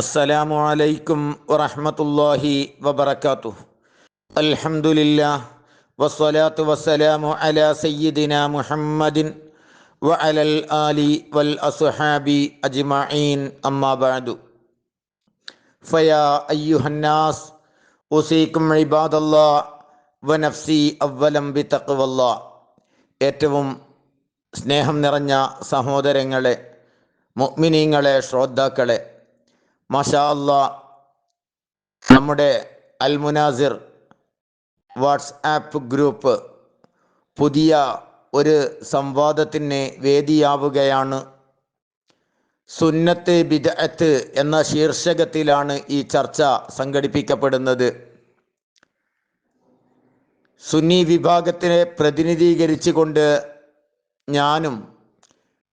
അസ്സലാമു അലൈക്കും വറഹമത്തല്ലാഹി വബർക്കാത്തു അൽഹംദുലില്ല വസ്സലാത്തു വസ്സലാമു അലാ സയ്യിദിന മുഹമ്മദിൻ വ അലൽ ആലി വൽ അസ്ഹാബി അജ്മഈൻ അമ്മാ ബഅദു. ഫയാ അയ്യുഹന്നാസ് ഉസീക്കും ഇബാദല്ലാ വ നഫ്സി അവലം ബി തക്വല്ലാ ഏറ്റവും സ്നേഹം നിറഞ്ഞ സഹോദരങ്ങളെ മുഅ്മിനീങ്ങളെ ശ്രോതാക്കളെ മാഷാ അല്ല നമ്മുടെ അൽ മുനാസിർ വാട്സ്ആപ്പ് ഗ്രൂപ്പ് പുതിയ ഒരു സംവാദത്തിന് വേദിയാവുകയാണ്. സുന്നത്ത് ബിദഅത്ത് എന്ന ശീർഷകത്തിലാണ് ഈ ചർച്ച സംഘടിപ്പിക്കപ്പെടുന്നത്. സുന്നി വിഭാഗത്തിനെ പ്രതിനിധീകരിച്ചുകൊണ്ട് ഞാനും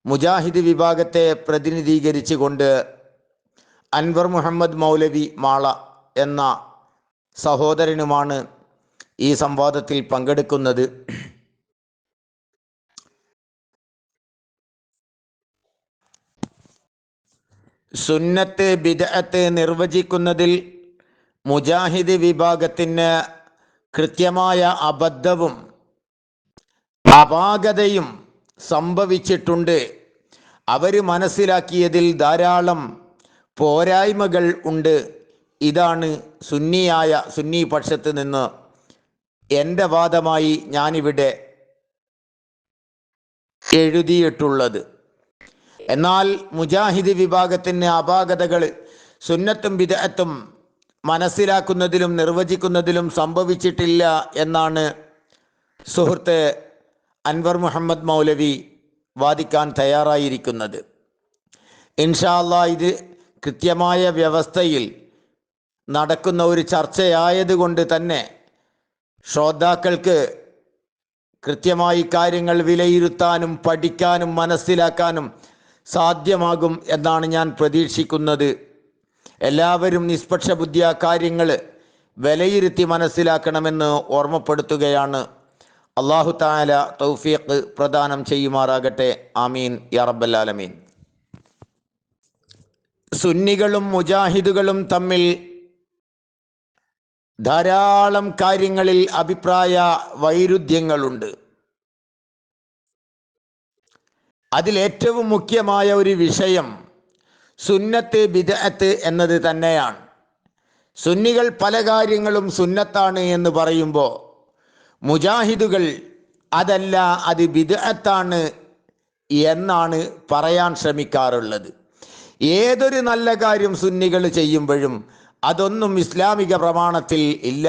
മുജാഹിദ് വിഭാഗത്തെ പ്രതിനിധീകരിച്ചുകൊണ്ട് അൻവർ മുഹമ്മദ് മൗലവി മാള എന്ന സഹോദരനുമാണ് ഈ സംവാദത്തിൽ പങ്കെടുക്കുന്നത്. സുന്നത്ത് ബിദഅത്ത് നിർവചിക്കുന്നതിൽ മുജാഹിദ് വിഭാഗത്തിന് കൃത്യമായ അബദ്ധവും അപാകതയും സംഭവിച്ചിട്ടുണ്ട്. അവർ മനസ്സിലാക്കിയതിൽ ധാരാളം പോരായ്മകൾ ഉണ്ട്. ഇതാണ് സുന്നിയായ സുന്നി പക്ഷത്ത് നിന്ന് എന്റെ വാദമായി ഞാനിവിടെ എഴുതിയിട്ടുള്ളത്. എന്നാൽ മുജാഹിദ് വിഭാഗത്തിന് അപാകതകൾ സുന്നത്തും വിദഗ്ധത്തും മനസ്സിലാക്കുന്നതിലും നിർവചിക്കുന്നതിലും സംഭവിച്ചിട്ടില്ല എന്നാണ് സുഹൃത്ത് അൻവർ മുഹമ്മദ് മൗലവി വാദിക്കാൻ തയ്യാറായിരിക്കുന്നത്. ഇൻഷാല്ല ഇത് കൃത്യമായ വ്യവസ്ഥയിൽ നടക്കുന്ന ഒരു ചർച്ചയായതുകൊണ്ട് തന്നെ ശ്രോതാക്കൾക്ക് കൃത്യമായി കാര്യങ്ങൾ വിലയിരുത്താനും പഠിക്കാനും മനസ്സിലാക്കാനും സാധ്യമാകും എന്നാണ് ഞാൻ പ്രതീക്ഷിക്കുന്നത്. എല്ലാവരും നിഷ്പക്ഷ ബുദ്ധിയ കാര്യങ്ങൾ വിലയിരുത്തി മനസ്സിലാക്കണമെന്ന് ഓർമ്മപ്പെടുത്തുകയാണ്. അള്ളാഹു താല തൗഫീഖ് പ്രദാനം ചെയ്യുമാറാകട്ടെ. ആമീൻ. യാ റബ്ബല്ലാലമീൻ സുന്നികളും മുജാഹിദുകളും തമ്മിൽ ധാരാളം കാര്യങ്ങളിൽ അഭിപ്രായ വൈരുദ്ധ്യങ്ങളുണ്ട്. അതിലേറ്റവും മുഖ്യമായ ഒരു വിഷയം സുന്നത്ത് ബിദഅത്ത് എന്നത് തന്നെയാണ്. സുന്നികൾ പല കാര്യങ്ങളും സുന്നത്താണ് എന്ന് പറയുമ്പോൾ മുജാഹിദുകൾ അതല്ല അത് ബിദഅത്താണ് എന്നാണ് പറയാൻ ശ്രമിക്കാറുള്ളത്. ഏതൊരു നല്ല കാര്യം സുന്നികൾ ചെയ്യുമ്പോഴും അതൊന്നും ഇസ്ലാമിക പ്രമാണത്തിൽ ഇല്ല.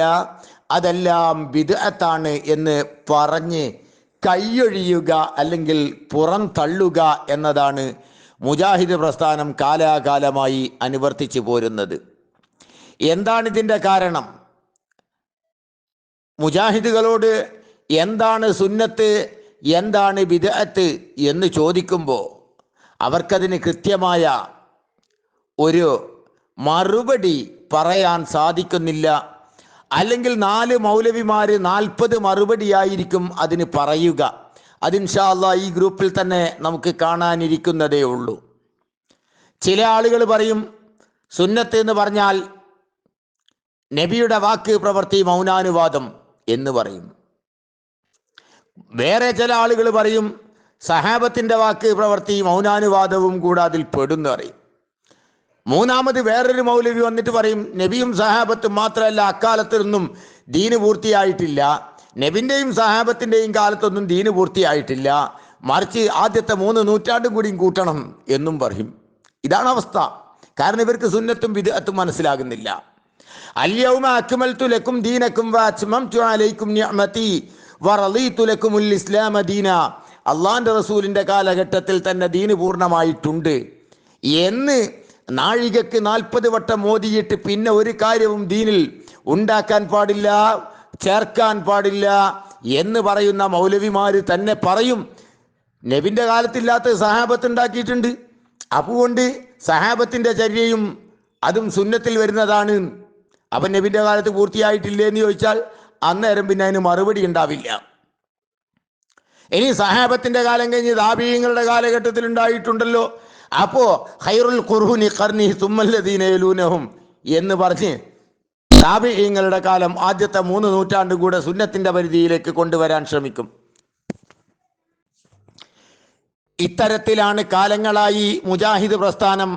അതെല്ലാം വിദഗ്ധത്താണ് എന്ന് പറഞ്ഞ് കൈയൊഴിയുക അല്ലെങ്കിൽ പുറം തള്ളുക എന്നതാണ് മുജാഹിദ് പ്രസ്ഥാനം കാലാകാലമായി അനുവർത്തിച്ചു പോരുന്നത്. എന്താണ് ഇതിന്റെ കാരണം? മുജാഹിദുകളോട് എന്താണ് സുന്നത്ത് എന്താണ് വിദഗ്ധത്ത് എന്ന് ചോദിക്കുമ്പോൾ അവർക്കതിന് കൃത്യമായ ഒരു മറുപടി പറയാൻ സാധിക്കുന്നില്ല. അല്ലെങ്കിൽ നാല് മൗലവിമാർ നാൽപ്പത് മറുപടിയായിരിക്കും അതിന് പറയുക. അതിൻഷാല്ല ഈ ഗ്രൂപ്പിൽ തന്നെ നമുക്ക് കാണാനിരിക്കുന്നതേ ഉള്ളൂ. ചില ആളുകൾ പറയും സുന്നത്ത് എന്ന് പറഞ്ഞാൽ നബിയുടെ വാക്ക് പ്രവൃത്തി മൗനാനുവാദം എന്ന് പറയും. വേറെ ചില ആളുകൾ പറയും സഹാബത്തിന്റെ വാക്ക് പ്രവൃത്തി മൗനാനുവാദവും കൂടെ അതിൽ പെടുന്നു പറയും. മൂന്നാമത് വേറൊരു മൗലവി വന്നിട്ട് പറയും നബിയും സഹാബത്തും മാത്രമല്ല അക്കാലത്തൊന്നും ദീന് പൂർത്തിയായിട്ടില്ല. നബിന്റെയും സഹാബത്തിന്റെയും കാലത്തൊന്നും ദീന് പൂർത്തിയായിട്ടില്ല. മറിച്ച് ആദ്യത്തെ മൂന്ന് നൂറ്റാണ്ടും കൂടിയും കൂട്ടണം എന്നും പറയും. ഇതാണ് അവസ്ഥ. കാരണം ഇവർക്ക് സുന്നത്തും വിദഗ്ധത്തും മനസ്സിലാകുന്നില്ല. അല്യൗമ അക്മൽതു ലക്കും ദീനക്കും വഅത്മംതു അലൈക്കും നിഅമതി വറളീതു ലക്കുമുൽ ദീന. അള്ളാന്റെ റസൂലിന്റെ കാലഘട്ടത്തിൽ തന്നെ ദീന് പൂർണമായിട്ടുണ്ട്. എന്ന് നാഴികക്ക് നാൽപ്പത് വട്ടം മോദിയിട്ട് പിന്നെ ഒരു കാര്യവും ദീനിൽ ഉണ്ടാക്കാൻ പാടില്ല ചേർക്കാൻ പാടില്ല എന്ന് പറയുന്ന മൗലവിമാർ തന്നെ പറയും. നബിന്റെ കാലത്തില്ലാത്ത സഹാബത്ത് ഉണ്ടാക്കിയിട്ടുണ്ട്. അപ്പുകൊണ്ട് സഹാബത്തിന്റെ ചര്യയും അതും സുന്നത്തിൽ വരുന്നതാണ്. അവൻ നബിന്റെ കാലത്ത് പൂർത്തിയായിട്ടില്ലേ എന്ന് ചോദിച്ചാൽ അന്നേരം പിന്നെ അതിന് മറുപടി ഉണ്ടാവില്ല. ഇനി സഹാബത്തിന്റെ കാലം കഴിഞ്ഞ് ദാബീയങ്ങളുടെ കാലഘട്ടത്തിൽ ഉണ്ടായിട്ടുണ്ടല്ലോ. അപ്പോ ഹൈറുൽ ഖുർഹുനി കർണി തുമ്മല്ലദീനയിലൂനഹും എന്ന് പറഞ്ഞ് താബിഹീങ്ങളുടെ കാലം ആദ്യത്തെ മൂന്ന് നൂറ്റാണ്ട് കൂടെ സുന്നത്തിന്റെ പരിധിയിലേക്ക് കൊണ്ടുവരാൻ ശ്രമിക്കും. ഇത്തരത്തിലാണ് കാലങ്ങളായി മുജാഹിദ് പ്രസ്ഥാനം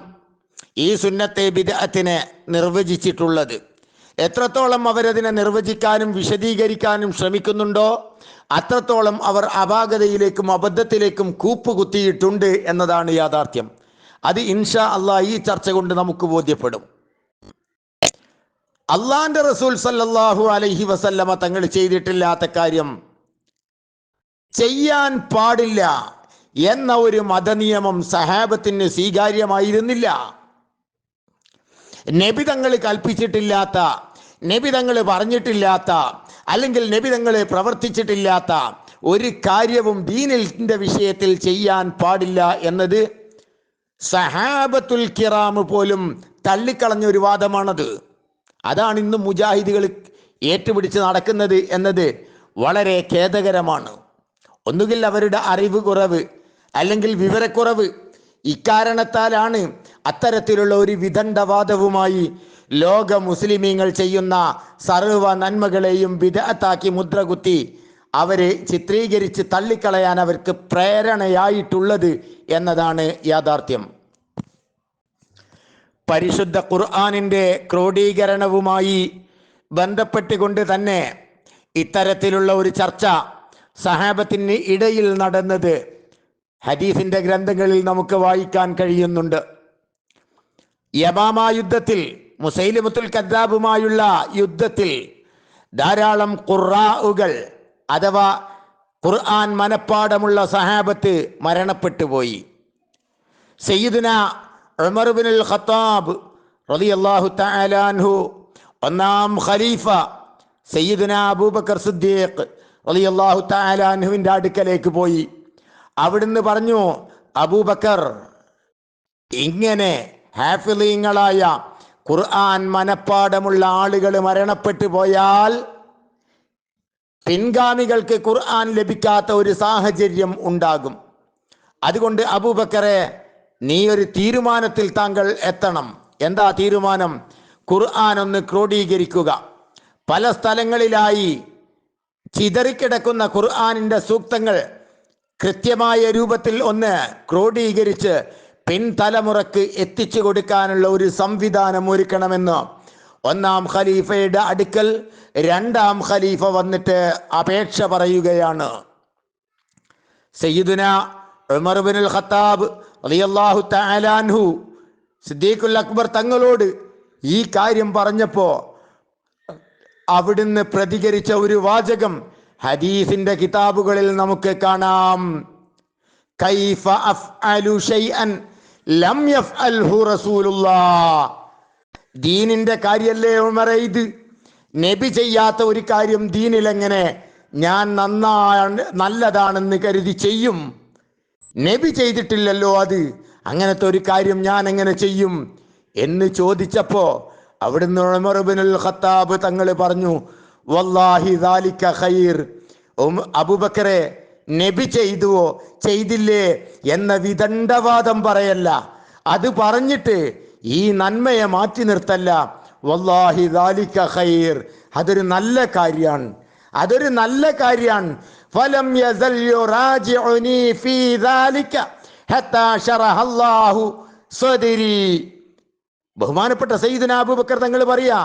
ഈ സുന്നത്തെ ബിദഅത്തിനെ നിർവചിച്ചിട്ടുള്ളത്. എത്രത്തോളം അവരതിനെ നിർവചിക്കാനും വിശദീകരിക്കാനും ശ്രമിക്കുന്നുണ്ടോ അത്രത്തോളം അവർ അപാകതയിലേക്കും അബദ്ധത്തിലേക്കും കൂപ്പുകുത്തിയിട്ടുണ്ട് എന്നതാണ് യാഥാർത്ഥ്യം. അത് ഇൻഷാ അള്ളാ ഈ ചർച്ച കൊണ്ട് നമുക്ക് ബോധ്യപ്പെടും. അള്ളാന്റെ റസൂൽ സല്ലാഹു അലൈഹി വസല്ലമ തങ്ങൾ ചെയ്തിട്ടില്ലാത്ത കാര്യം ചെയ്യാൻ പാടില്ല എന്ന ഒരു മതനിയമം സഹാബത്തിന് സ്വീകാര്യമായിരുന്നില്ല. നബി തങ്ങൾ കൽപ്പിച്ചിട്ടില്ലാത്ത നബി തങ്ങൾ പറഞ്ഞിട്ടില്ലാത്ത അല്ലെങ്കിൽ നബി തങ്ങൾ പ്രവർത്തിച്ചിട്ടില്ലാത്ത ഒരു കാര്യവും ദീനിന്റെ വിഷയത്തിൽ ചെയ്യാൻ പാടില്ല എന്നത് സഹാബത്തുൽ കിറാമ് പോലും തള്ളിക്കളഞ്ഞ ഒരു വാദമാണത്. അതാണ് ഇന്ന് മുജാഹിദികൾ ഏറ്റുപിടിച്ച് നടക്കുന്നത് എന്നത് വളരെ ഖേദകരമാണ്. ഒന്നുകിൽ അവരുടെ അറിവ് കുറവ് അല്ലെങ്കിൽ വിവരക്കുറവ് ഇക്കാരണത്താലാണ് അത്തരത്തിലുള്ള ഒരു വിദണ്ഡവാദവുമായി ലോക മുസ്ലിമീങ്ങൾ ചെയ്യുന്ന സർവ നന്മകളെയും വിദഗ്ധാക്കി മുദ്രകുത്തി അവരെ ചിത്രീകരിച്ച് തള്ളിക്കളയാൻ അവർക്ക് പ്രേരണയായിട്ടുള്ളത് എന്നതാണ് യാഥാർത്ഥ്യം. പരിശുദ്ധ ഖുർആാനിന്റെ ക്രോഡീകരണവുമായി ബന്ധപ്പെട്ടുകൊണ്ട് തന്നെ ഇത്തരത്തിലുള്ള ഒരു ചർച്ച സഹാബത്തിന് ഇടയിൽ നടന്നത് ഹദീസിന്റെ ഗ്രന്ഥങ്ങളിൽ നമുക്ക് വായിക്കാൻ കഴിയുന്നുണ്ട്. യമാമ യുദ്ധത്തിൽ മുസൈലിമുത്തുൽ കദ്ദാബുമായുള്ള യുദ്ധത്തിൽ ധാരാളം ഖുറാഉകൾ അഥവാ ഖുർആൻ മനപ്പാടമുള്ള സഹാബത്ത് മരണപ്പെട്ടു പോയി. സയ്യിദിന ഉമർ ബിനുൽ ഖത്താബ് റളിയല്ലാഹു അള്ളാഹു അൻഹു ഒന്നാം ഖലീഫ സയ്യിദിന അബൂബക്കർ സിദ്ദീഖ് റളിയല്ലാഹു അള്ളാഹു താലാൻഹുവിന്റെ അടുക്കലേക്ക് പോയി. അവിടുന്ന് പറഞ്ഞു അബൂബക്കർ ഇങ്ങനെ ഹാഫിലീങ്ങളായ ഖുർആൻ മനപ്പാടമുള്ള ആളുകൾ മരണപ്പെട്ടു പോയാൽ പിൻഗാമികൾക്ക് ഖുർആൻ ലഭിക്കാത്ത ഒരു സാഹചര്യം ഉണ്ടാകും. അതുകൊണ്ട് അബൂബക്കറെ നീ ഒരു തീരുമാനത്തിൽ താങ്കൾ എത്തണം. എന്താ തീരുമാനം? ഖുർആൻ ഒന്ന് ക്രോഡീകരിക്കുക. പല സ്ഥലങ്ങളിലായി ചിതറിക്കിടക്കുന്ന ഖുർആാനിന്റെ സൂക്തങ്ങൾ കൃത്യമായ രൂപത്തിൽ ഒന്ന് ക്രോഡീകരിച്ച് പിൻതലമുറക്ക് എത്തിച്ചു കൊടുക്കാനുള്ള ഒരു സംവിധാനം ഒരുക്കണമെന്ന് ഒന്നാം ഖലീഫയുടെ അടുക്കൽ രണ്ടാം ഖലീഫ വന്നിട്ട് അപേക്ഷ പറയുകയാണ്. സയ്യിദുന ഉമർ ബിനുൽ ഖത്താബ് തആല അൻഹു സിദ്ദീഖുൽ അക്ബർ തങ്ങളോട് ഈ കാര്യം പറഞ്ഞപ്പോ അവിടുന്ന് പ്രതികരിച്ച ഒരു വാചകം ഹദീസിന്റെ കിതാബുകളിൽ നമുക്ക് കാണാം. കൈഫ അഫ്അലു ഷൈഅൻ ലം യഫ്അൽഹു റസൂലുള്ളാഹ് ദീനിന്റെ കാര്യല്ലേ ഉമറയിത് നബി ചെയ്യാത്ത ഒരു കാര്യം ദീനിൽ എങ്ങനെ ഞാൻ നന്നാണ് നല്ലതാണെന്ന് കരുതി ചെയ്യും? നബി ചെയ്തിട്ടില്ലല്ലോ അത്. അങ്ങനത്തെ ഒരു കാര്യം ഞാൻ എങ്ങനെ ചെയ്യും? എന്ന് ചോദിച്ചപ്പോ അവിടുന്ന് ഉമർ ഇബ്നുൽ ഖത്താബ് തങ്ങൾ പറഞ്ഞു വല്ലാഹി ദാലിക്ക ഖൈർ. അബുബക്കറെ നബി ചെയ്തുവോ? ചെയ്തില്ലേ എന്ന വിദണ്ഡവാദം പറയല്ല. അത് പറഞ്ഞിട്ട് ഈ നന്മയെ മാറ്റി നിർത്തല്ല. വല്ലാഹി ദാലിക ഖൈർ. അതൊരു നല്ല കാര്യമാണ് അതൊരു നല്ല കാര്യമാണ് ഫലം യസൽ യുറാജിഉനി ഫീ ദാലിക ഹത്താ ശറഹല്ലാഹു സദരി ബഹുമാനപ്പെട്ട സയ്യിദുന അബൂബക്കർ തങ്ങൾ പറയാ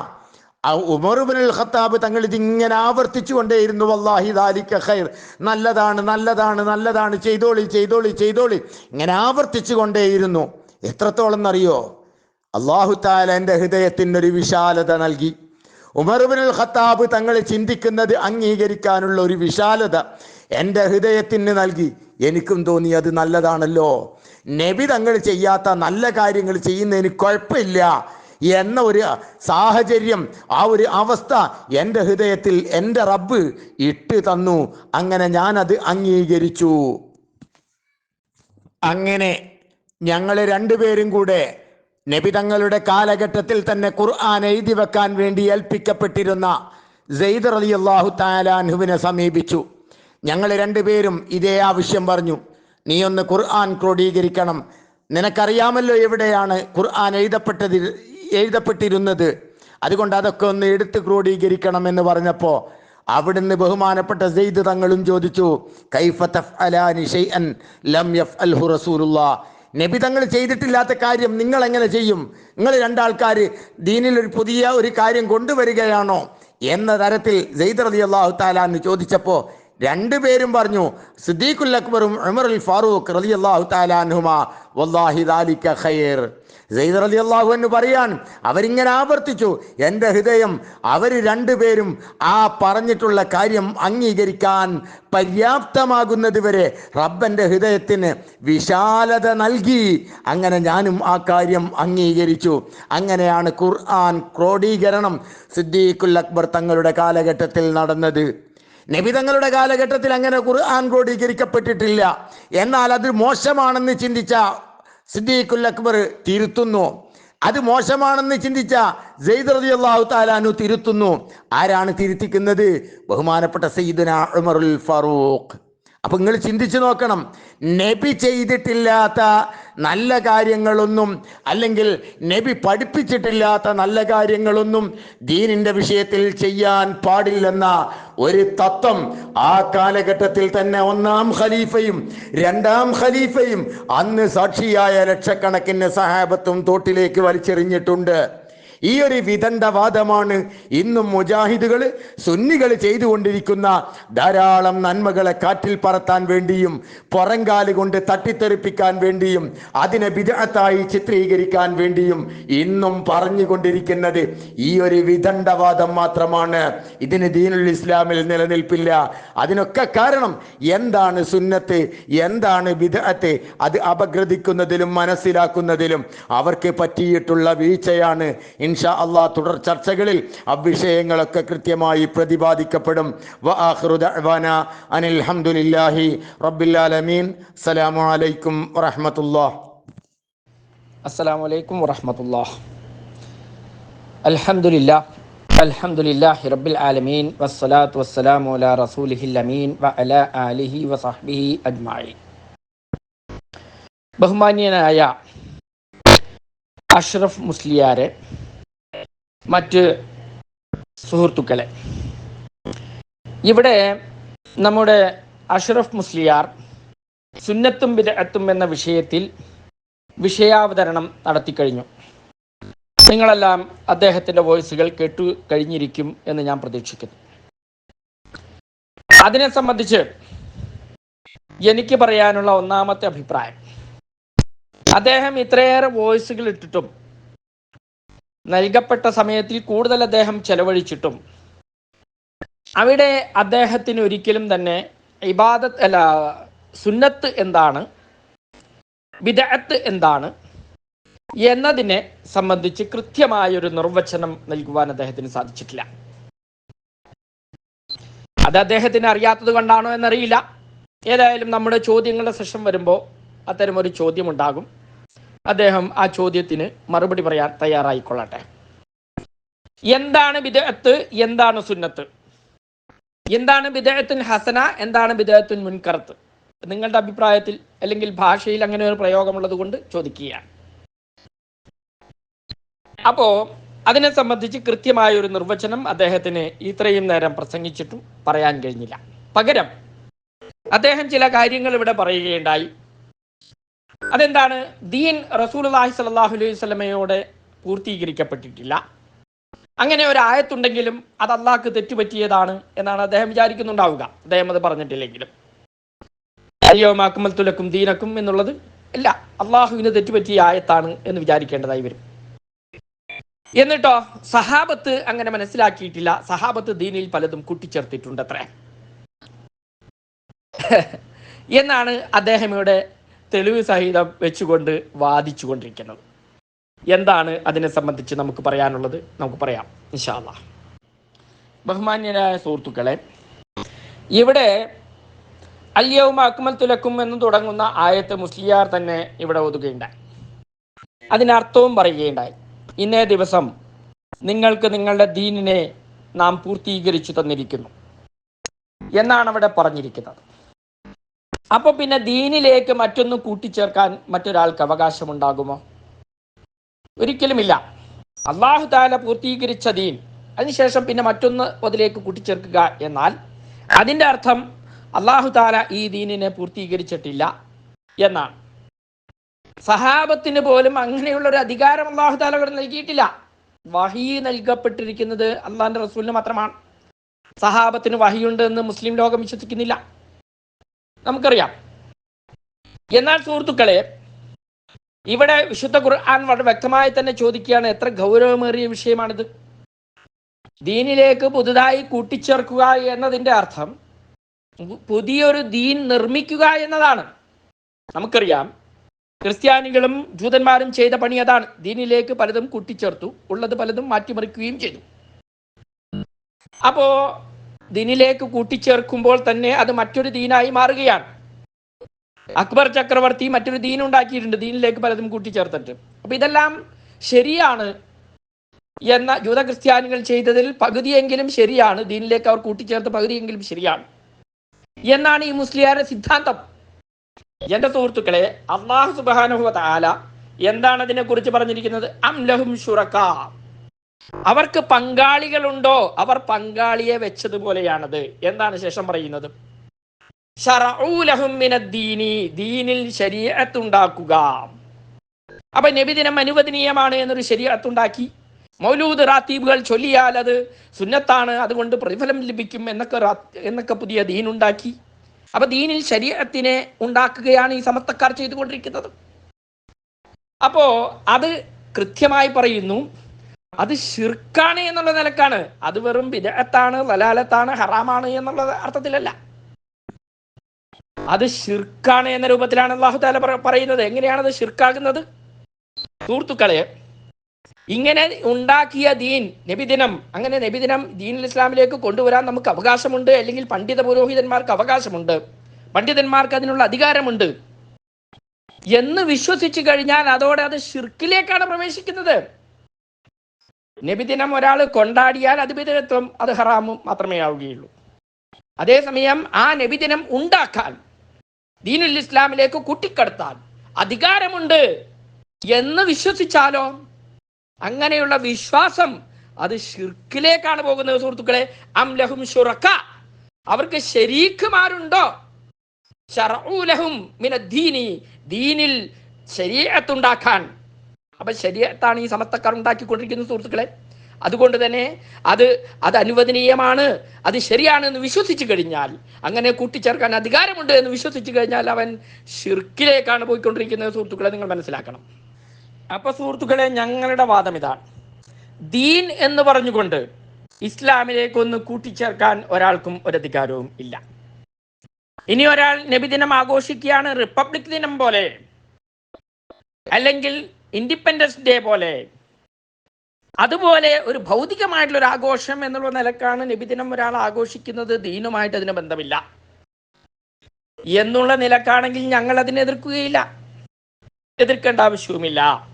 ഉമർ ഇബ്നുൽ ഖത്താബ് തങ്ങൾ ഇതിങ്ങനെ ആവർത്തിച്ചു കൊണ്ടേയിരുന്നു വല്ലാഹി ദാലിക ഖൈർ. നല്ലതാണ് നല്ലതാണ് നല്ലതാണ്. ചെയ്തോളി ചെയ്തോളി ചെയ്തോളി. ഇങ്ങനെ ആവർത്തിച്ചു കൊണ്ടേയിരുന്നു എത്രത്തോളം എന്നറിയോ? അള്ളാഹു താല എന്റെ ഹൃദയത്തിന് ഒരു വിശാലത നൽകി. ഉമർബിനുൽ ഖത്താബ് തങ്ങൾ ചിന്തിക്കുന്നത് അംഗീകരിക്കാനുള്ള ഒരു വിശാലത എന്റെ ഹൃദയത്തിന് നൽകി. എനിക്കും തോന്നി അത് നല്ലതാണല്ലോ. നബി തങ്ങൾ ചെയ്യാത്ത നല്ല കാര്യങ്ങൾ ചെയ്യുന്നതിന് കുഴപ്പമില്ല എന്ന ഒരു സാഹചര്യം ആ ഒരു അവസ്ഥ എന്റെ ഹൃദയത്തിൽ എന്റെ റബ്ബ് ഇട്ട് തന്നു. അങ്ങനെ ഞാനത് അംഗീകരിച്ചു. അങ്ങനെ ഞങ്ങൾ രണ്ടുപേരും കൂടെ നബി തങ്ങളുടെ കാലഘട്ടത്തിൽ തന്നെ ഖുർആൻ എഴുതി വെക്കാൻ വേണ്ടി ഏൽപ്പിക്കപ്പെട്ടിരുന്ന സെയ്ദ് അലി അള്ളാഹു താലാൻഹുവിനെ സമീപിച്ചു. ഞങ്ങൾ രണ്ടുപേരും ഇതേ ആവശ്യം പറഞ്ഞു. നീ ഒന്ന് ഖുർആൻ ക്രോഡീകരിക്കണം. നിനക്കറിയാമല്ലോ എവിടെയാണ് ഖുർആൻ എഴുതപ്പെട്ടത് എഴുതപ്പെട്ടിരുന്നത്? അതുകൊണ്ട് അതൊക്കെ ഒന്ന് എടുത്ത് ക്രോഡീകരിക്കണം എന്ന് പറഞ്ഞപ്പോൾ അവിടുന്ന് ബഹുമാനപ്പെട്ട സെയ്ദ് തങ്ങളും ചോദിച്ചു കൈഫ തഫ്അലാനി ഷൈഅൻ ലം യഫ്അൽഹു റസൂലുള്ളാ? നബി തങ്ങൾ ചെയ്തിട്ടില്ലാത്ത കാര്യം നിങ്ങൾ എങ്ങനെ ചെയ്യും? നിങ്ങൾ രണ്ടാൾക്കാർ ദീനിൽ ഒരു പുതിയ ഒരു കാര്യം കൊണ്ടുവരികയാണോ? എന്ന തരത്തിൽ സെയ്ദ് റതി അള്ളാഹു താലാന്ന് ചോദിച്ചപ്പോൾ രണ്ടുപേരും പറഞ്ഞു സിദ്ദീഖുൽ അക്ബറും അൽ ഫാറൂഖ് റതി അള്ളാഹു താലാൻഹുമാ വല്ലാഹി ദാലിക ഖൈർ. സെയ്ദ് അള്ളാഹു എന്ന് പറയാൻ അവരിങ്ങനെ ആവർത്തിച്ചു എന്റെ ഹൃദയം അവർ രണ്ടുപേരും ആ പറഞ്ഞിട്ടുള്ള കാര്യം അംഗീകരിക്കാൻ പര്യാപ്തമാകുന്നത് വരെ റബ്ബന്റെ ഹൃദയത്തിന് വിശാലത നൽകി. അങ്ങനെ ഞാനും ആ കാര്യം അംഗീകരിച്ചു. അങ്ങനെയാണ് ഖുർആൻ ക്രോഡീകരണം സിദ്ദീഖുൽ അക്ബർ തങ്ങളുടെ കാലഘട്ടത്തിൽ നടന്നത്. നബി തങ്ങളുടെ കാലഘട്ടത്തിൽ അങ്ങനെ ഖുർആൻ ക്രോഡീകരിക്കപ്പെട്ടിട്ടില്ല. എന്നാൽ അത് മോശമാണെന്ന് ചിന്തിച്ച സിദ്ദീഖുൽ അക്ബർ തിരുത്തുന്നു. അത് മോശമാണെന്ന് ചിന്തിച്ച സെയ്ദ് റതി അള്ളാഹു താലാനു തിരുത്തുന്നു. ആരാണ് തിരുത്തിക്കുന്നത്? ബഹുമാനപ്പെട്ട സയ്യിദുന ഉമറുൽ ഫാറൂഖ്. അപ്പൊ നിങ്ങൾ ചിന്തിച്ചു നോക്കണം. നബി ചെയ്തിട്ടില്ലാത്ത നല്ല കാര്യങ്ങളൊന്നും അല്ലെങ്കിൽ നബി പഠിപ്പിച്ചിട്ടില്ലാത്ത നല്ല കാര്യങ്ങളൊന്നും ദീനിന്റെ വിഷയത്തിൽ ചെയ്യാൻ പാടില്ലെന്ന ഒരു തത്വം ആ കാലഘട്ടത്തിൽ തന്നെ ഒന്നാം ഖലീഫയും രണ്ടാം ഖലീഫയും അന്ന് സാക്ഷിയായ ലക്ഷക്കണക്കിന് സഹാബത്തും തോട്ടിലേക്ക് വലിച്ചെറിഞ്ഞിട്ടുണ്ട്. ഈ ഒരു വിദണ്ഡവാദമാണ് ഇന്നും മുജാഹിദുകൾ സുന്നികൾ ചെയ്തുകൊണ്ടിരിക്കുന്ന ധാരാളം നന്മകളെ കാറ്റിൽ പറത്താൻ വേണ്ടിയും പുറങ്കാൽ കൊണ്ട് തട്ടിത്തെറിപ്പിക്കാൻ വേണ്ടിയും അതിനെ വിദഗ്ധത്തായി ചിത്രീകരിക്കാൻ വേണ്ടിയും ഇന്നും പറഞ്ഞുകൊണ്ടിരിക്കുന്നത് ഈ ഒരു വിദണ്ഡവാദം മാത്രമാണ്. ഇതിന് ദീനുൽ ഇസ്ലാമിൽ നിലനിൽപ്പില്ല. അതിനൊക്കെ കാരണം എന്താണ് സുന്നത്ത് എന്താണ് വിദഗ്ധത്തെ? അത് അപഗ്രഥിക്കുന്നതിലും മനസ്സിലാക്കുന്നതിലും അവർക്ക് പറ്റിയിട്ടുള്ള വീഴ്ചയാണ്. ഇൻഷാ അള്ളാ തുടർ ചർച്ചകളിൽ അവിഷയങ്ങളൊക്കെ കൃത്യമായി പ്രതിപാദിക്കപ്പെടും. വആഖിറു ദഅ്വാന അനിൽ ഹംദുലില്ലാഹി റബ്ബിൽ ആലമീൻ അസ്സലാമു അലൈക്കും വറഹമത്തുല്ലാ അസ്സലാമു അലൈക്കും വറഹമത്തുല്ലാ അൽഹംദുലില്ലാ അൽഹംദുലില്ലാഹി റബ്ബിൽ ആലമീൻ വസ്സലാത്തു വസ്സലാമു അലാ റസൂലിഹിൽ അമീൻ. വ അലാ ആലിഹി വസഹ്ബിഹി അജ്മായി ബഹുമാന്യനായ അഷ്റഫ് മുസ്ലിയാരെ മറ്റ് സുഹൃത്തുക്കളെ. ഇവിടെ നമ്മുടെ അഷ്റഫ് മുസ്ലിയാർ സുന്നത്തും വിദഗ്ധത്തും എന്ന വിഷയത്തിൽ വിഷയാവതരണം നടത്തിക്കഴിഞ്ഞു. നിങ്ങളെല്ലാം അദ്ദേഹത്തിന്റെ വോയിസുകൾ കേട്ടു കഴിഞ്ഞിരിക്കും എന്ന് ഞാൻ പ്രതീക്ഷിക്കുന്നു. അതിനെ സംബന്ധിച്ച് എനിക്ക് പറയാനുള്ള ഒന്നാമത്തെ അഭിപ്രായം. അദ്ദേഹം ഇത്രയേറെ വോയിസുകൾ ഇട്ടിട്ടും നൽകപ്പെട്ട സമയത്തിൽ കൂടുതൽ അദ്ദേഹം ചെലവഴിച്ചിട്ടും. അവിടെ അദ്ദേഹത്തിന് ഒരിക്കലും തന്നെ ഇബാദത്ത് അല്ല സുന്നത്ത് എന്താണ് വിദഗത്ത് എന്താണ് എന്നതിനെ സംബന്ധിച്ച് കൃത്യമായൊരു നിർവചനം നൽകുവാൻ അദ്ദേഹത്തിന് സാധിച്ചിട്ടില്ല. അത് അദ്ദേഹത്തിന് അറിയാത്തത് കൊണ്ടാണോ എന്നറിയില്ല. ഏതായാലും നമ്മുടെ ചോദ്യങ്ങളുടെ സെഷൻ വരുമ്പോൾ അത്തരമൊരു ചോദ്യമുണ്ടാകും. അദ്ദേഹം ആ ചോദ്യത്തിന് മറുപടി പറയാൻ തയ്യാറായിക്കൊള്ളട്ടെ. എന്താണ് വിദേഹത്ത് എന്താണ് സുന്നത്ത്? എന്താണ് വിദേഹത്തിൻ ഹസന? എന്താണ് വിദേഹത്തിൻ മുൻകറത്ത്? നിങ്ങളുടെ അഭിപ്രായത്തിൽ അല്ലെങ്കിൽ ഭാഷയിൽ അങ്ങനെ ഒരു പ്രയോഗമുള്ളത് കൊണ്ട് ചോദിക്കുക അപ്പോ അതിനെ സംബന്ധിച്ച് കൃത്യമായ ഒരു നിർവചനം അദ്ദേഹത്തിന് ഇത്രയും നേരം പ്രസംഗിച്ചിട്ടും പറയാൻ കഴിഞ്ഞില്ല. പകരം അദ്ദേഹം ചില കാര്യങ്ങൾ ഇവിടെ പറയുകയുണ്ടായി. അതെന്താണ്? ദീൻ റസൂൽ അള്ളാഹി അലൈഹി സ്വലമയോട് പൂർത്തീകരിക്കപ്പെട്ടിട്ടില്ല. അങ്ങനെ ഒരു ആയത്തുണ്ടെങ്കിലും അത് അള്ളാഹ്ക്ക് തെറ്റുപറ്റിയതാണ് എന്നാണ് അദ്ദേഹം വിചാരിക്കുന്നുണ്ടാവുക. അദ്ദേഹം അത് പറഞ്ഞിട്ടില്ലെങ്കിലും. അയ്യോമാക്കുമൽ തുലക്കും ദീനക്കും എന്നുള്ളത് ഇല്ല. അള്ളാഹുവിന് തെറ്റുപറ്റിയ ആയത്താണ് എന്ന് വിചാരിക്കേണ്ടതായി വരും. എന്നിട്ടോ സഹാബത്ത് അങ്ങനെ മനസ്സിലാക്കിയിട്ടില്ല. സഹാബത്ത് ദീനിൽ പലതും കൂട്ടിച്ചേർത്തിട്ടുണ്ട് അത്രേ എന്നാണ് അദ്ദേഹം തെളിവ് സഹിതം വെച്ചുകൊണ്ട് വാദിച്ചു കൊണ്ടിരിക്കുന്നത് എന്താണ് അതിനെ സംബന്ധിച്ച് നമുക്ക് പറയാനുള്ളത്? നമുക്ക് പറയാം. ഇൻഷാല്ല ബഹുമാന്യരായ സുഹൃത്തുക്കളെ ഇവിടെ അല്യവും അക്മൽ തുലക്കും എന്ന് തുടങ്ങുന്ന ആയത്ത് മുസ്ലിയാർ തന്നെ ഇവിടെ ഒതുകയുണ്ടായി അതിനർത്ഥവും പറയുകയുണ്ടായി. ഇന്നേ ദിവസം നിങ്ങൾക്ക് നിങ്ങളുടെ ദീനിനെ നാം പൂർത്തീകരിച്ചു തന്നിരിക്കുന്നു. എന്നാണ് അവിടെ പറഞ്ഞിരിക്കുന്നത്. അപ്പൊ പിന്നെ ദീനിലേക്ക് മറ്റൊന്നും കൂട്ടിച്ചേർക്കാൻ മറ്റൊരാൾക്ക് അവകാശമുണ്ടാകുമോ? ഒരിക്കലുമില്ല. അള്ളാഹു താല പൂർത്തീകരിച്ച ദീൻ. അതിനുശേഷം പിന്നെ മറ്റൊന്ന് അതിലേക്ക് കൂട്ടിച്ചേർക്കുക എന്നാൽ അതിന്റെ അർത്ഥം അള്ളാഹു താല ഈ ദീനിനെ പൂർത്തീകരിച്ചിട്ടില്ല എന്നാണ്. സഹാബത്തിന് പോലും അങ്ങനെയുള്ള ഒരു അധികാരം അള്ളാഹു താല ഇവിടെ നൽകിയിട്ടില്ല. വഹി നൽകപ്പെട്ടിരിക്കുന്നത് അള്ളാഹിന്റെ റസൂലിന് മാത്രമാണ്. സഹാബത്തിന് വഹിയുണ്ട് എന്ന് മുസ്ലിം ലോകം വിശ്വസിക്കുന്നില്ല. നമുക്കറിയാം. എന്നാൽ സുഹൃത്തുക്കളെ ഇവിടെ വിശുദ്ധ ഖുർആൻ വളരെ വ്യക്തമായി തന്നെ ചോദിക്കുകയാണ് എത്ര ഗൗരവമേറിയ വിഷയമാണിത്. ദീനിലേക്ക് പുതുതായി കൂട്ടിച്ചേർക്കുക എന്നതിന്റെ അർത്ഥം പുതിയൊരു ദീൻ നിർമ്മിക്കുക എന്നതാണ്. നമുക്കറിയാം ക്രിസ്ത്യാനികളും ജൂതന്മാരും ചെയ്ത പണി അതാണ്. ദീനിലേക്ക് പലതും കൂട്ടിച്ചേർത്തു ഉള്ളത് പലതും മാറ്റിമറിക്കുകയും ചെയ്തു. അപ്പോ ദീനിലേക്ക് കൂട്ടിച്ചേർക്കുമ്പോൾ തന്നെ അത് മറ്റൊരു ദീനായി മാറുകയാണ്. അക്ബർ ചക്രവർത്തി മറ്റൊരു ദീൻ ഉണ്ടാക്കിയിട്ടുണ്ട്. ദീനിലേക്ക് പലതും കൂട്ടിച്ചേർത്തിട്ട്. അപ്പൊ ഇതെല്ലാം ശരിയാണ് എന്ന ജൂത ക്രിസ്ത്യാനികൾ ചെയ്തതിൽ പകുതിയെങ്കിലും ശരിയാണ്. ദീനിലേക്ക് അവർ കൂട്ടിച്ചേർത്ത് പകുതിയെങ്കിലും ശരിയാണ്. എന്നാണ് ഈ മുസ്ലിയാരുടെ സിദ്ധാന്തം. എന്റെ സുഹൃത്തുക്കളെ അള്ളാഹു സുബാനുഹ താല എന്താണ് അതിനെ കുറിച്ച് പറഞ്ഞിരിക്കുന്നത് അംലഹും ഷുറക്ക അവർക്ക് പങ്കാളികളുണ്ടോ? അവർ പങ്കാളിയെ വെച്ചതുപോലെയാണത്. എന്താണ് ശേഷം പറയുന്നത്? ദീനിൽ ശരീഅത്ത് ഉണ്ടാക്കുക അപ്പൊ നബിദിനം അനുവദനീയമാണ് എന്നൊരു ശരീരത്തുണ്ടാക്കി മൗലൂദ് റാത്തീബുകൾ ചൊല്ലിയാൽ അത് സുന്നത്താണ് അതുകൊണ്ട് പ്രതിഫലം ലഭിക്കും എന്നൊക്കെ എന്നൊക്കെ പുതിയ ദീൻ ഉണ്ടാക്കി. അപ്പൊ ദീനിൽ ശരീരത്തിനെ ഉണ്ടാക്കുകയാണ് ഈ സമത്തക്കാർ ചെയ്തുകൊണ്ടിരിക്കുന്നത്. അപ്പോ അത് കൃത്യമായി പറയുന്നു. അത് ഷിർക്കാണ് എന്നുള്ള നിലക്കാണ്. അത് വെറും വിദഗത്താണ് ലലാലത്താണ് ഹറാമാണ് എന്നുള്ള അർത്ഥത്തിലല്ല. അത് ഷിർക്കാണ് എന്ന രൂപത്തിലാണ് അള്ളാഹു താല പറയുന്നത്. എങ്ങനെയാണ് അത് ഷിർക്കാകുന്നത് സുഹൃത്തുക്കളെ ഇങ്ങനെ ഉണ്ടാക്കിയ ദീൻ നബിദിനം അങ്ങനെ നബിദിനം ദീൻ ഇസ്ലാമിലേക്ക് കൊണ്ടുവരാൻ നമുക്ക് അവകാശമുണ്ട് അല്ലെങ്കിൽ പണ്ഡിത പുരോഹിതന്മാർക്ക് അവകാശമുണ്ട് പണ്ഡിതന്മാർക്ക് അതിനുള്ള അധികാരമുണ്ട് എന്ന് വിശ്വസിച്ചു കഴിഞ്ഞാൽ അതോടെ അത് ഷിർക്കിലേക്കാണ് പ്രവേശിക്കുന്നത്. നബിദിനം ഒരാൾ കൊണ്ടാടിയാൽ അത് വിധേയത്വം അത് ഹറാമും മാത്രമേ ആവുകയുള്ളൂ. അതേസമയം ആ നബിദിനം ഉണ്ടാക്കാൻ ദീനുൽ ഇസ്ലാമിലേക്ക് കൂട്ടിക്കടത്താൻ അധികാരമുണ്ട് എന്ന് വിശ്വസിച്ചാലോ? അങ്ങനെയുള്ള വിശ്വാസം അത് ഷിർക്കിലേക്കാണ് പോകുന്നത് സുഹൃത്തുക്കളെ. അംലഹും ഷുറക്ക അവർക്ക് ശരീഖുമാരുണ്ടോ? ഷറൂലഹും ദീനിൽ ശരീഅത്തുണ്ടാക്കാൻ അപ്പൊ ശരീഅത്താണ് ഈ സമസ്തക്കാർ ഉണ്ടാക്കിക്കൊണ്ടിരിക്കുന്നത് സുഹൃത്തുക്കളെ. അതുകൊണ്ട് തന്നെ അത് അത് അനുവദനീയമാണ് അത് ശരിയാണെന്ന് വിശ്വസിച്ചു കഴിഞ്ഞാൽ അങ്ങനെ കൂട്ടിച്ചേർക്കാൻ അധികാരമുണ്ട് എന്ന് വിശ്വസിച്ചു കഴിഞ്ഞാൽ അവൻ ഷിർക്കിലേക്കാണ് പോയിക്കൊണ്ടിരിക്കുന്നത് സുഹൃത്തുക്കളെ നിങ്ങൾ മനസ്സിലാക്കണം. അപ്പൊ സുഹൃത്തുക്കളെ ഞങ്ങളുടെ വാദം ഇതാണ്. ദീൻ എന്ന് പറഞ്ഞുകൊണ്ട് ഇസ്ലാമിലേക്കൊന്ന് കൂട്ടിച്ചേർക്കാൻ ഒരാൾക്കും ഒരധികാരവും ഇല്ല. ഇനി ഒരാൾ നബിദിനം ആഘോഷിക്കുകയാണ് റിപ്പബ്ലിക് ദിനം പോലെ. അല്ലെങ്കിൽ ഇൻഡിപെൻഡൻസ് ഡേ പോലെ. അതുപോലെ ഒരു ഭൗതികമായിട്ടുള്ള ഒരു ആഘോഷം എന്നുള്ള നിലക്കാണ് നബിദിനം ഒരാൾ ആഘോഷിക്കുന്നത്. ദീനുമായിട്ട് അതിന് ബന്ധമില്ല. എന്നുള്ള നിലക്കാണെങ്കിൽ ഞങ്ങൾ അതിനെ എതിർക്കുകയില്ല. എതിർക്കേണ്ട ആവശ്യവുമില്ല.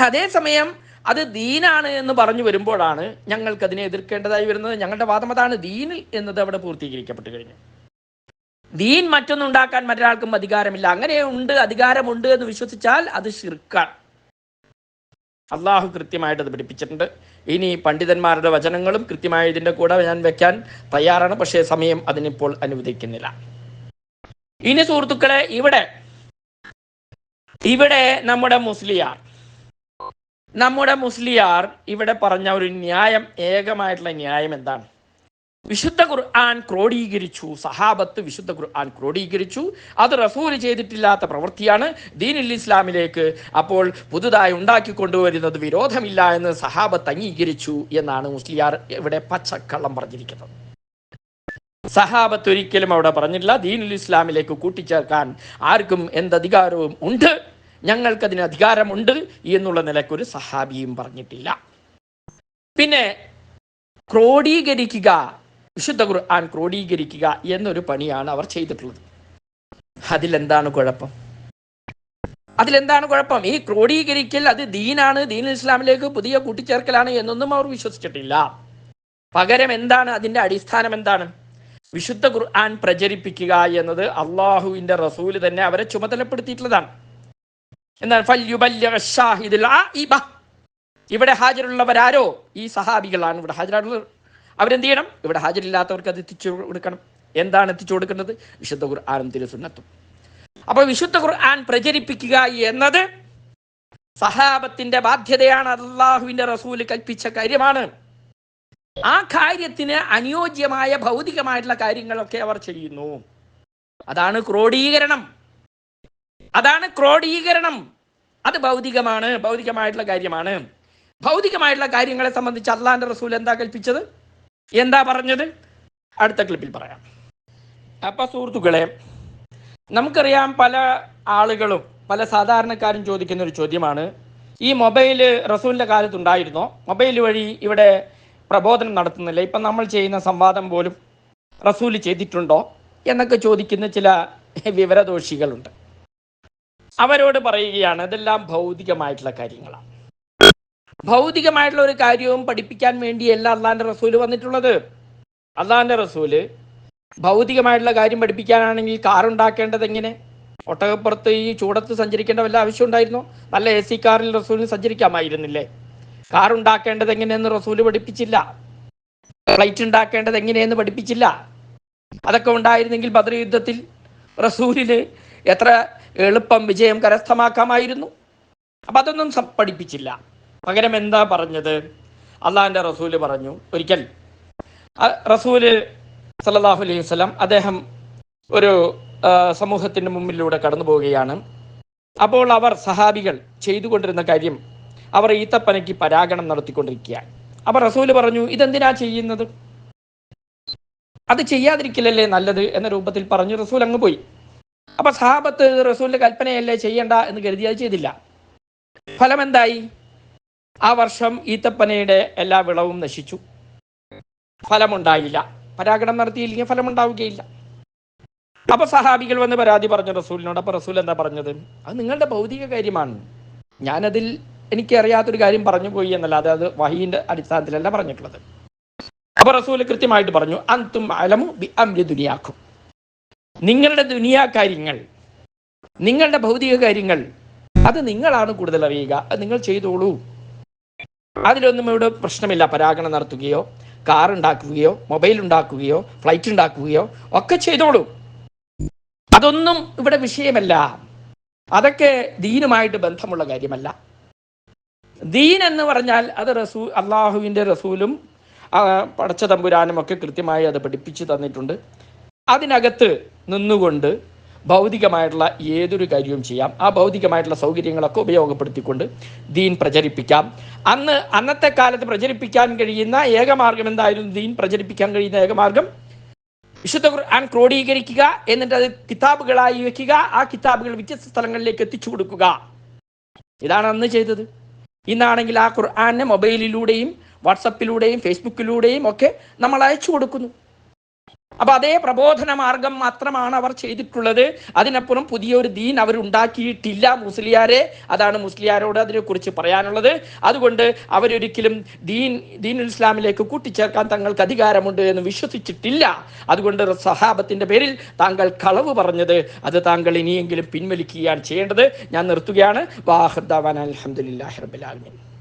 അതേസമയം അത് ദീനാണ് എന്ന് പറഞ്ഞു വരുമ്പോഴാണ് ഞങ്ങൾക്ക് അതിനെ എതിർക്കേണ്ടതായി വരുന്നത്. ഞങ്ങളുടെ വാദം അതാണ് ദീനിൽ എന്നത് അവിടെ പൂർത്തീകരിക്കപ്പെട്ടു കഴിഞ്ഞു. ദീൻ മറ്റൊന്നുണ്ടാക്കാൻ മറ്റൊരാൾക്കും അധികാരമില്ല. അങ്ങനെ ഉണ്ട് അധികാരമുണ്ട് എന്ന് വിശ്വസിച്ചാൽ അത് ശിർക്കാണ്. അള്ളാഹു കൃത്യമായിട്ട് അത് പഠിപ്പിച്ചിട്ടുണ്ട്. ഇനി പണ്ഡിതന്മാരുടെ വചനങ്ങളും കൃത്യമായി ഇതിന്റെ കൂടെ ഞാൻ വെക്കാൻ തയ്യാറാണ്. പക്ഷേ സമയം അതിനിപ്പോൾ അനുവദിക്കുന്നില്ല. ഇനി സുഹൃത്തുക്കളെ ഇവിടെ ഇവിടെ നമ്മുടെ മുസ്ലിയാർ നമ്മുടെ മുസ്ലിയാർ ഇവിടെ പറഞ്ഞ ഒരു ന്യായം ഏകമായിട്ടുള്ള ന്യായം എന്താണ്? വിശുദ്ധ ഖുർആൻ ക്രോഡീകരിച്ചു. സഹാബത്ത് വിശുദ്ധ ഖുർആൻ ക്രോഡീകരിച്ചു. അത് റസൂൽ ചെയ്തിട്ടില്ലാത്ത പ്രവൃത്തിയാണ് ദീനുൽ ഇസ്ലാമിലേക്ക് അപ്പോൾ പുതുതായി ഉണ്ടാക്കി കൊണ്ടുവരുന്നത് വിരോധമില്ല എന്ന് സഹാബത്ത് അംഗീകരിച്ചു എന്നാണ് മുസ്ലിയാർ ഇവിടെ പച്ചക്കള്ളം പറഞ്ഞിരിക്കുന്നത്. സഹാബത്ത് ഒരിക്കലും അവിടെ പറഞ്ഞിട്ടില്ല. ദീനുൽ ഇസ്ലാമിലേക്ക് കൂട്ടിച്ചേർക്കാൻ ആർക്കും എന്തധികാരവും ഉണ്ട്? ഞങ്ങൾക്കതിന് അധികാരമുണ്ട് എന്നുള്ള നിലക്കൊരു സഹാബിയും പറഞ്ഞിട്ടില്ല. പിന്നെ ക്രോഡീകരിക്കുക വിശുദ്ധ ഖുർആൻ ക്രോഡീകരിക്കുക എന്നൊരു പണിയാണ് അവർ ചെയ്തിട്ടുള്ളത്. അതിലെന്താണ് കുഴപ്പം? അതിലെന്താണ് കുഴപ്പം? ഈ ക്രോഡീകരിക്കൽ അത് ദീനാണ് ദീൻ ഇസ്ലാമിലേക്ക് പുതിയ കൂട്ടിച്ചേർക്കലാണ് എന്നൊന്നും അവർ വിശ്വസിച്ചിട്ടില്ല. പകരം എന്താണ്? അതിന്റെ അടിസ്ഥാനം എന്താണ്? വിശുദ്ധ ഖുർആൻ പ്രചരിപ്പിക്കുക എന്നത് അള്ളാഹുവിന്റെ റസൂൽ തന്നെ അവരെ ചുമതലപ്പെടുത്തിയിട്ടുള്ളതാണ്. ആഇബ. ഇവിടെ ഹാജരുള്ളവരാരോ? ഈ സഹാബികളാണ് ഇവിടെ ഹാജരുള്ളത് അവരെന്ത് ചെയ്യണം? ഇവിടെ ഹാജരില്ലാത്തവർക്ക് അത് എത്തിച്ചു കൊടുക്കണം. എന്താണ് എത്തിച്ചു കൊടുക്കുന്നത്? വിശുദ്ധ ഖുർആാനും തിരുസുന്നത്തും അപ്പോൾ വിശുദ്ധ ഖുർആൻ പ്രചരിപ്പിക്കുക എന്നത് സഹാബത്തിന്റെ ബാധ്യതയാണ്. അള്ളാഹുവിന്റെ റസൂൽ കൽപ്പിച്ച കാര്യമാണ്. ആ കാര്യത്തിന് അനുയോജ്യമായ ഭൗതികമായിട്ടുള്ള കാര്യങ്ങളൊക്കെ അവർ ചെയ്യുന്നു. അതാണ് ക്രോഡീകരണം. അതാണ് ക്രോഡീകരണം. അത് ഭൗതികമാണ്. ഭൗതികമായിട്ടുള്ള കാര്യമാണ്. ഭൗതികമായിട്ടുള്ള കാര്യങ്ങളെ സംബന്ധിച്ച് അള്ളാന്റെ റസൂൽ എന്താ കൽപ്പിച്ചത്? എന്താ പറഞ്ഞത്? അടുത്ത ക്ലിപ്പിൽ പറയാം. അപ്പൊ സുഹൃത്തുക്കളെ നമുക്കറിയാം പല ആളുകളും പല സാധാരണക്കാരും ചോദിക്കുന്ന ഒരു ചോദ്യമാണ്. ഈ മൊബൈൽ റസൂലിന്റെ കാലത്ത് ഉണ്ടായിരുന്നോ മൊബൈൽ വഴി ഇവിടെ പ്രബോധനം നടത്തുന്നില്ല. ഇപ്പം നമ്മൾ ചെയ്യുന്ന സംവാദം പോലും റസൂൽ ചെയ്തിട്ടുണ്ടോ എന്നൊക്കെ ചോദിക്കുന്ന ചില വിവരദോഷികളുണ്ട്. അവരോട് പറയുകയാണ് അതെല്ലാം ഭൗതികമായിട്ടുള്ള കാര്യങ്ങളാണ്. ഭൗതികമായിട്ടുള്ള ഒരു കാര്യവും പഠിപ്പിക്കാൻ വേണ്ടിയല്ല അള്ളാന്റെ റസൂൽ വന്നിട്ടുള്ളത്. അള്ളാന്റെ റസൂൽ ഭൗതികമായിട്ടുള്ള കാര്യം പഠിപ്പിക്കാനാണെങ്കിൽ കാർ ഉണ്ടാക്കേണ്ടത് എങ്ങനെ? ഒട്ടകപ്പുറത്ത് ഈ ചൂടത്ത് സഞ്ചരിക്കേണ്ട വല്ല ആവശ്യം ഉണ്ടായിരുന്നോ? നല്ല എ സി കാറിൽ റസൂലിന് സഞ്ചരിക്കാമായിരുന്നില്ലേ? കാർ ഉണ്ടാക്കേണ്ടത് എങ്ങനെയെന്ന് റസൂൽ പഠിപ്പിച്ചില്ല. ഫ്ലൈറ്റ് ഉണ്ടാക്കേണ്ടത് എങ്ങനെയെന്ന് പഠിപ്പിച്ചില്ല. അതൊക്കെ ഉണ്ടായിരുന്നെങ്കിൽ ബദർ യുദ്ധത്തിൽ റസൂലിന് എത്ര എളുപ്പം വിജയം കരസ്ഥമാക്കാമായിരുന്നു. അപ്പം അതൊന്നും പഠിപ്പിച്ചില്ല. പകരം എന്താ പറഞ്ഞത്? അള്ളാഹിന്റെ റസൂൽ പറഞ്ഞു. ഒരിക്കൽ റസൂൽ സല്ലല്ലാഹു അലൈഹി വസല്ലം അദ്ദേഹം ഒരു സമൂഹത്തിന്റെ മുമ്പിലൂടെ കടന്നു പോവുകയാണ്. അപ്പോൾ അവർ സഹാബികൾ ചെയ്തുകൊണ്ടിരുന്ന കാര്യം അവർ ഈത്തപ്പനയ്ക്ക് പരാഗണം നടത്തിക്കൊണ്ടിരിക്കുകയാണ്. അപ്പോൾ റസൂൽ പറഞ്ഞു ഇതെന്തിനാ ചെയ്യുന്നത്? അത് ചെയ്യാതിരിക്കില്ലല്ലേ നല്ലത്? എന്ന രൂപത്തിൽ പറഞ്ഞു റസൂൽ അങ്ങ് പോയി. അപ്പൊ സഹാബത്ത് റസൂലിന്റെ കൽപ്പനയല്ലേ ചെയ്യണ്ട എന്ന് കരുതി അത് ചെയ്തില്ല. ഫലം എന്തായി ആ വർഷം ഈത്തപ്പനയുടെ എല്ലാ വിളവും നശിച്ചു. ഫലമുണ്ടായില്ല. പരാഗണം നടത്തിയില്ലെങ്കിൽ ഫലമുണ്ടാവുകയില്ല. അപ്പൊ സഹാബികൾ വന്ന് പരാതി പറഞ്ഞു റസൂലിനോട്. അപ്പൊ റസൂൽ എന്താ പറഞ്ഞത്? അത് നിങ്ങളുടെ ഭൗതിക കാര്യമാണ്. ഞാനതിൽ എനിക്ക് അറിയാത്തൊരു കാര്യം പറഞ്ഞു പോയി എന്നല്ലാതെ അത് വഹീന്റെ അടിസ്ഥാനത്തിലല്ല പറഞ്ഞിട്ടുള്ളത്. അപ്പൊ റസൂൽ കൃത്യമായിട്ട് പറഞ്ഞു അന്തും അലമു ബി അമ്രി ദുനിയാക്കും. നിങ്ങളുടെ ദുനിയാ കാര്യങ്ങൾ നിങ്ങളുടെ ഭൗതിക കാര്യങ്ങൾ അത് നിങ്ങളാണ് കൂടുതൽ അറിയുക. അത് നിങ്ങൾ ചെയ്തോളൂ. അതിലൊന്നും ഇവിടെ പ്രശ്നമില്ല. പരാഗണം നടത്തുകയോ കാർ ഉണ്ടാക്കുകയോ മൊബൈൽ ഉണ്ടാക്കുകയോ ഫ്ലൈറ്റ് ഉണ്ടാക്കുകയോ ഒക്കെ ചെയ്തോളൂ. അതൊന്നും ഇവിടെ വിഷയമല്ല. അതൊക്കെ ദീനുമായിട്ട് ബന്ധമുള്ള കാര്യമല്ല. ദീൻ എന്ന് പറഞ്ഞാൽ അത് റസൂ അള്ളാഹുവിന്റെ റസൂലും പടച്ച തമ്പുരാനും ഒക്കെ കൃത്യമായി അത് പഠിപ്പിച്ചു തന്നിട്ടുണ്ട്. അതിനകത്ത് നിന്നുകൊണ്ട് ഭൗതികമായിട്ടുള്ള ഏതൊരു കാര്യവും ചെയ്യാം. ആ ഭൗതികമായിട്ടുള്ള സൗകര്യങ്ങളൊക്കെ ഉപയോഗപ്പെടുത്തിക്കൊണ്ട് ദീൻ പ്രചരിപ്പിക്കാം. അന്ന് അന്നത്തെ കാലത്ത് പ്രചരിപ്പിക്കാൻ കഴിയുന്ന ഏകമാർഗം എന്തായിരുന്നു? ദീൻ പ്രചരിപ്പിക്കാൻ കഴിയുന്ന ഏകമാർഗം? വിശുദ്ധ ഖുർആൻ ക്രോഡീകരിക്കുക എന്നിട്ട് അത് കിതാബുകളായി വെക്കുക ആ കിതാബുകൾ വ്യത്യസ്ത സ്ഥലങ്ങളിലേക്ക് എത്തിച്ചു കൊടുക്കുക. ഇതാണ് അന്ന് ചെയ്തത്. ഇന്നാണെങ്കിൽ ആ ഖുർആാനെ മൊബൈലിലൂടെയും വാട്സപ്പിലൂടെയും ഫേസ്ബുക്കിലൂടെയും ഒക്കെ നമ്മൾ അയച്ചു കൊടുക്കുന്നു. അപ്പൊ അതേ പ്രബോധന മാർഗം മാത്രമാണ് അവർ ചെയ്തിട്ടുള്ളത്. അതിനപ്പുറം പുതിയൊരു ദീൻ അവർ ഉണ്ടാക്കിയിട്ടില്ല മുസ്ലിയാരെ. അതാണ് മുസ്ലിയാരോട് അതിനെക്കുറിച്ച് പറയാനുള്ളത്. അതുകൊണ്ട് അവരൊരിക്കലും ദീൻ ദീനുൽ ഇസ്ലാമിലേക്ക് കൂട്ടിച്ചേർക്കാൻ തങ്ങൾക്ക് അധികാരമുണ്ട് എന്ന് വിശ്വസിച്ചിട്ടില്ല. അതുകൊണ്ട് സഹാബത്തിന്റെ പേരിൽ താങ്കൾ കളവ് പറഞ്ഞത്. അത് താങ്കൾ ഇനിയെങ്കിലും പിൻവലിക്കുകയാണ് ചെയ്യേണ്ടത്. ഞാൻ നിർത്തുകയാണ്. വാഹർദാൻ അലഹമുല്ലാ റബിലാലമീൻ